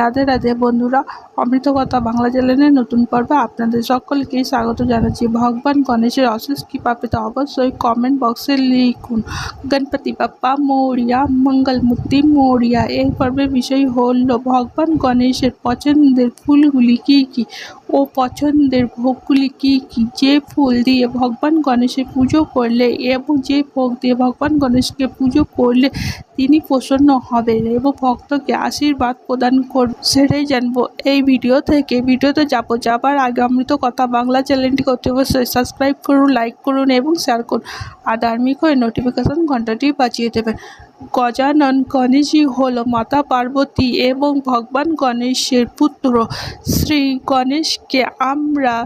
রাধে রাধে বন্ধুরা। অমৃত কথা বাংলা চ্যানেলের নতুন পর্বে আপনাদের সকলকেই স্বাগত জানাচ্ছি। ভগবান গণেশের অশেষ কৃপা পেতে অবশ্যই কমেন্ট বক্সে লিখুন, গণপতি বাপ্পা, মৌরিয়া, মঙ্গলমূর্তি, মৌরিয়া। এই পর্বের বিষয় হল, ভগবান গণেশের পছন্দের ফুলগুলি কী কী? ও পছন্দের ভোগগুলি কী কী? যে ফুল দিয়ে ভগবান গণেশের পুজো করলে এবং যে ভোগ দিয়ে ভগবান গণেশকে পুজো করলে তিনি প্রসন্ন হবেন এবং ভক্তকে আশীর্বাদ প্রদান করবেন সেটাই জানব। এই ভিডিও থেকে, ভিডিওতে যাব। যাবার আগে অমৃত কথা বাংলা চ্যানেলটি করতে অবশ্যই সাবস্ক্রাইব করুন লাইক করুন এবং শেয়ার করুন। আর ধার্মিক হয়ে নোটিফিকেশন ঘন্টাটি বাজিয়ে দেবেন। গজানন গণেশই হল মাতা পার্বতী এবং ভগবান গণেশের পুত্র। শ্রী গণেশকে আমরা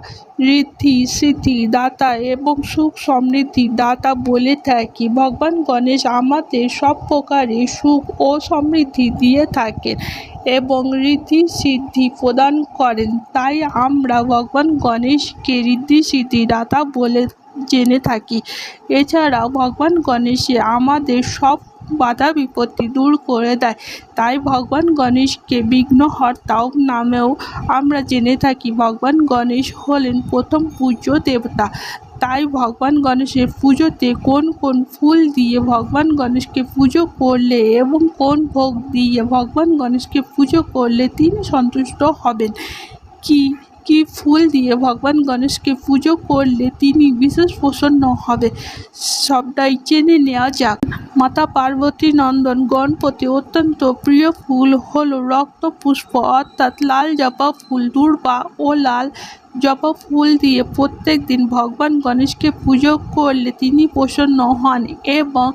ঋদ্ধি, সিদ্ধি, দাতা এবং সুখ সমৃদ্ধি দাতা বলে থাকি। ভগবান গণেশ আমাদের সব প্রকারে সুখ ও সমৃদ্ধি দিয়ে থাকেন এবং ঋদ্ধি, সিদ্ধি প্রদান করেন। তাই আমরা ভগবান গণেশকে ঋদ্ধি, সিদ্ধি, দাতা বলে জেনে থাকি। এছাড়াও ভগবান গণেশে আমাদের সব বাধা বিপত্তি দূর করে দেয়। তাই ভগবান গণেশকে বিঘ্নহর্তাও নামেও আমরা জেনে থাকি, ভগবান গণেশ হলেন প্রথম পূজ্য দেবতা। তাই ভগবান গণেশের পুজোতে কোন কোন ফুল দিয়ে ভগবান গণেশকে পুজো করলে এবং কোন ভোগ দিয়ে ভগবান গণেশকে পুজো করলে তিনি সন্তুষ্ট হবেন? কি কি ফুল দিয়ে ভগবান গণেশকে পুজো করলে তিনি বিশেষ প্রসন্ন হবে? সবটাই চেনে নেওয়া যাক। মাতা পার্বতী নন্দন, গণপতি অত্যন্ত প্রিয় ফুল হল রক্ত পুষ্প, অর্থাৎ লাল জবা ফুল, দুর্বা ও লাল জবা ফুল দিয়ে প্রত্যেক দিন ভগবান গণেশকে পুজো করলে তিনি প্রসন্ন হন এবং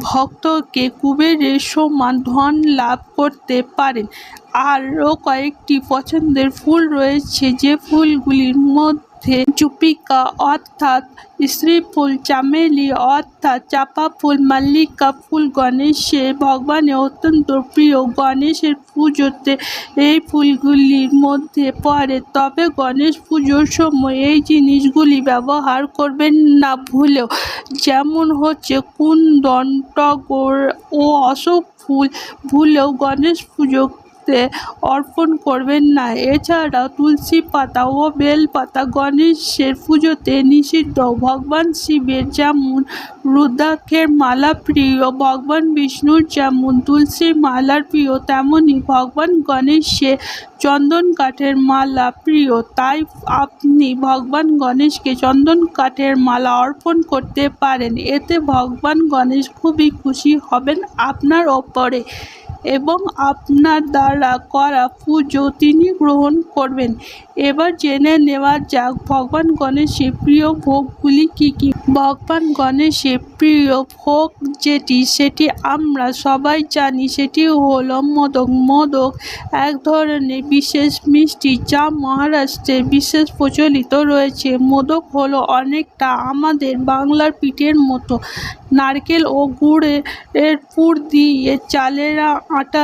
ভক্তকে কুবেরের সমান ধন লাভ করতে পারেন। আরও কয়েকটি পছন্দের ফুল রয়েছে। যে ফুলগুলির মধ্যে চুপিকা, অর্থাৎ স্ত্রী ফুল, চামেলি, অর্থাৎ চাপা ফুল, মাল্লিকা ফুল গণেশের ভগবানের অত্যন্ত প্রিয়। গণেশের পুজোতে এই ফুলগুলির মধ্যে পড়ে, তবে গণেশ পুজোর সময় এই জিনিসগুলি ব্যবহার করবেন না ভুলেও। যেমন হচ্ছে কুন্দন, টগর ও অশোক ফুল, ভুলেও গণেশ পুজোতে অর্পণ করবেন না। এছাড়াও তুলসী পাতা ও বেল পাতা গণেশের পুজোতে নিষিদ্ধ। ভগবান শিবের যেমন রুদ্রাক্ষের মালা প্রিয়, ভগবান বিষ্ণুর যেমন তুলসীর মালার প্রিয় তেমনই ভগবান গণেশের চন্দন কাঠের মালা প্রিয়। তাই আপনি ভগবান গণেশকে চন্দন কাঠের মালা অর্পণ করতে পারেন। এতে ভগবান গণেশ খুবই খুশি হবেন আপনার ওপরে। এবং আপনার দ্বারা করা পুজো তিনি গ্রহণ করবেন। এবার জেনে নেওয়া যাক, ভগবান গণেশের প্রিয় ভোগগুলি কী কী? ভগবান গণেশের প্রিয় ভোগ যেটি, সেটি আমরা সবাই জানি, সেটি হলো মোদক। মোদক এক ধরনের বিশেষ মিষ্টি যা মহারাষ্ট্রে বিশেষ প্রচলিত রয়েছে। মোদক হলো অনেকটা আমাদের বাংলার পিঠের মতো। নারকেল ও গুড়ে এর পুর দিয়ে চালেরা আটা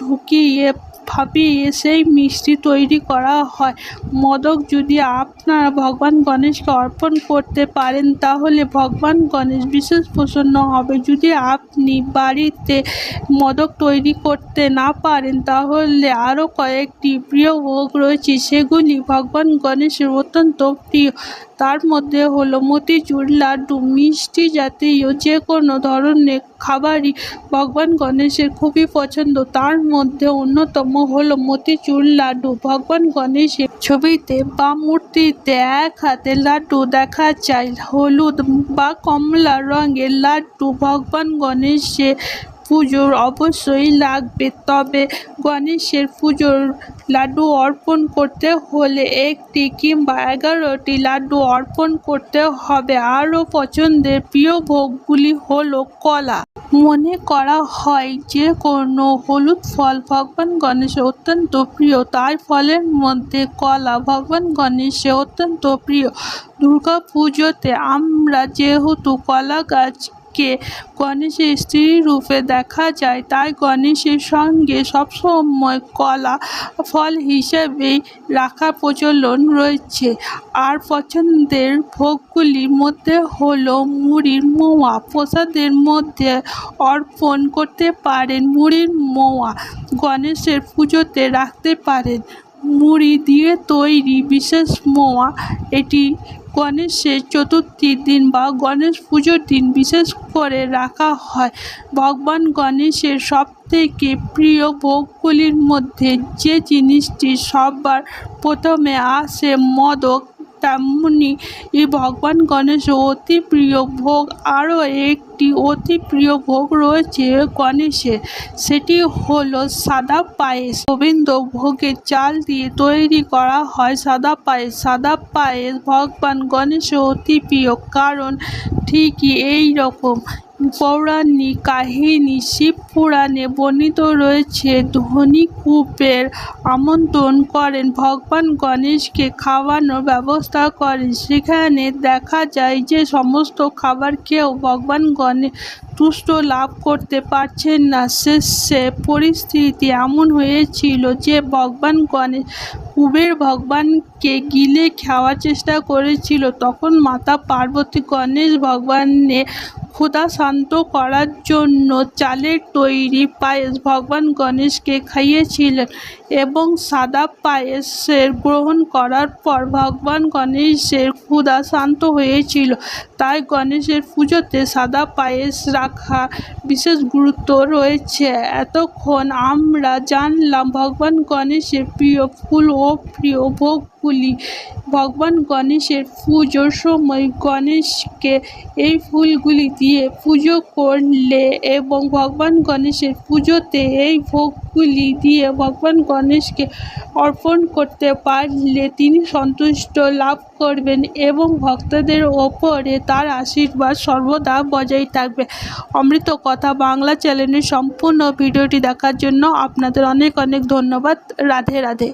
ঢুকিয়ে ভাপিয়ে সেই মিষ্টি তৈরি করা হয়। মোদক যদি আপনারা ভগবান গণেশকে অর্পণ করতে পারেন, তাহলে ভগবান গণেশ বিশেষ প্রসন্ন হবে। যদি আপনি বাড়িতে মোদক তৈরি করতে না পারেন, তাহলে আরও কয়েকটি প্রিয় ভোগ রয়েছে। সেগুলি ভগবান গণেশের অত্যন্ত প্রিয়। তার মধ্যে হলো মতিচুর লাড্ডু, মিষ্টি জাতীয় যে কোনো ধরনের খাবারই ভগবান গণেশের খুবই পছন্দ। তার মধ্যে অন্যতম হলো মতিচুর লাড্ডু। ভগবান গণেশের ছবিতে বা মূর্তিতে এক হাতে লাড্ডু দেখা যায়, হলুদ বা কমলা রঙের লাড্ডু ভগবান গণেশের পুজোর অবশ্যই লাগবে। তবে গণেশের পুজোর লাড্ডু অর্পণ করতে হলে একটি কিংবা এগারোটি লাড্ডু অর্পণ করতে হবে। আরও পছন্দের প্রিয় ভোগগুলি হলো কলা। মনে করা হয় যে কোনো হলুদ ফল ভগবান গণেশের অত্যন্ত প্রিয়। তাই ফলের মধ্যে কলা ভগবান গণেশের অত্যন্ত প্রিয়। দুর্গা পুজোতে আমরা যেহেতু কলা গাছ গণেশকে গণেশের স্ত্রী রূপে দেখা যায়, তাই গণেশের সঙ্গে সবসময় কলা ফল হিসেবেই রাখার প্রচলন রয়েছে। আর পছন্দের ভোগগুলির মধ্যে হলো মুড়ির মোয়া। প্রসাদের মধ্যে অর্পণ করতে পারেন মুড়ির মোয়া। গণেশের পুজোতে রাখতে পারেন মুড়ি দিয়ে তৈরি বিশেষ মোয়া। এটি গণেশের চতুর্থীর দিন বা গণেশ পুজোর দিন বিশেষ করে রাখা হয়। ভগবান গণেশের সব থেকে প্রিয় ভোগগুলির মধ্যে যে জিনিসটি সবার প্রথমে আসে, মোদক তেমনি ভগবান গণেশের অতি প্রিয় ভোগ, আরও একটি অতি প্রিয় ভোগ রয়েছে গণেশের সেটি হলো সাদা পায়েস। গোবিন্দ ভোগের চাল দিয়ে তৈরি করা হয় সাদা পায়েস। সাদা পায়েস ভগবান গণেশ অতি প্রিয়, কারণ ঠিকই এই রকম। পৌরাণিক কাহিনী শিব পুরাণে বর্ণিত রয়েছে, ধনী কূপের আমন্ত্রণ করেন, ভগবান গণেশকে খাওয়ানোর ব্যবস্থা করেন। সেখানে দেখা যায় যে সমস্ত খাবার খেয়েও ভগবান গণেশ তুষ্ট লাভ করতে পারছেন না। শেষে পরিস্থিতি এমন হয়েছিল যে ভগবান গণেশ কুবের ভগবানকে গিলে খাওয়ার চেষ্টা করেছিল। তখন মাতা পার্বতী গণেশ ভগবানের ক্ষুধা শান্ত করার জন্য চালের তৈরি পায়েস ভগবান গণেশকে খাইয়েছিলেন এবং সাদা পায়েসের গ্রহণ করার পর ভগবান গণেশের ক্ষুধা শান্ত হয়েছিল। তাই গণেশের পুজোতে সাদা পায়েস রাখা বিশেষ গুরুত্ব রয়েছে। এতক্ষণ আমরা জানলাম ভগবান গণেশের প্রিয় ফুল ও প্রিয় ভোগগুলি ভগবান গণেশের পুজোর সময় গণেশকে এই ফুলগুলি দিয়ে পুজো করলে এবং ভগবান গণেশের পুজোতে এই ভোগগুলি দিয়ে ভগবান গণেশকে অর্পণ করতে পারলে তিনি সন্তুষ্ট লাভ করবেন এবং ভক্তদের ওপরে তার আশীর্বাদ সর্বদা বজায় থাকবে। অমৃত কথা বাংলা চ্যানেলের সম্পূর্ণ ভিডিওটি দেখার জন্য আপনাদের অনেক অনেক ধন্যবাদ। রাধে রাধে।